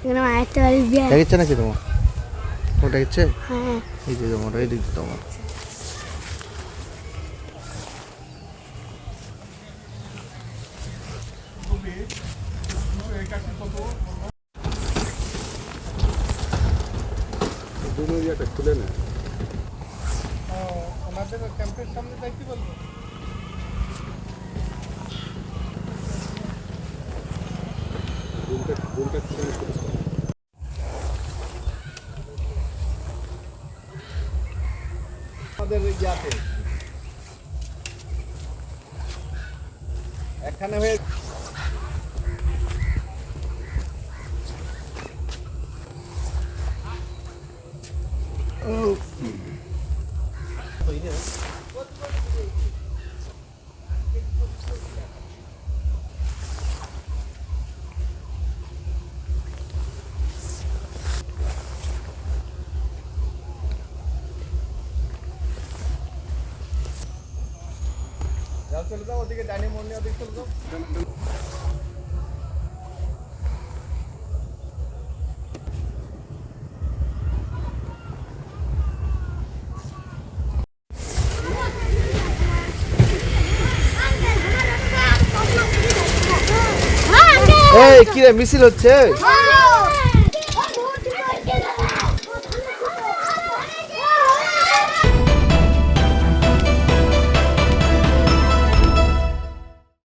এখানে তো বিয়ে। দেখিচ্ছে নাকি তোমার? তোমার দেখিচ্ছে? হ্যাঁ। এই যে তোমার এই দিক তোমার। আমাদের ক্যাম্পের সামনে যাইতে বলব আমাদের ইয়াতে। এখানে হয়ে যাও চলে যাও ওদিকে ডাইনিং মন্দির ওদিকে চলে যাও। এই কি রে মিছিল হচ্ছে?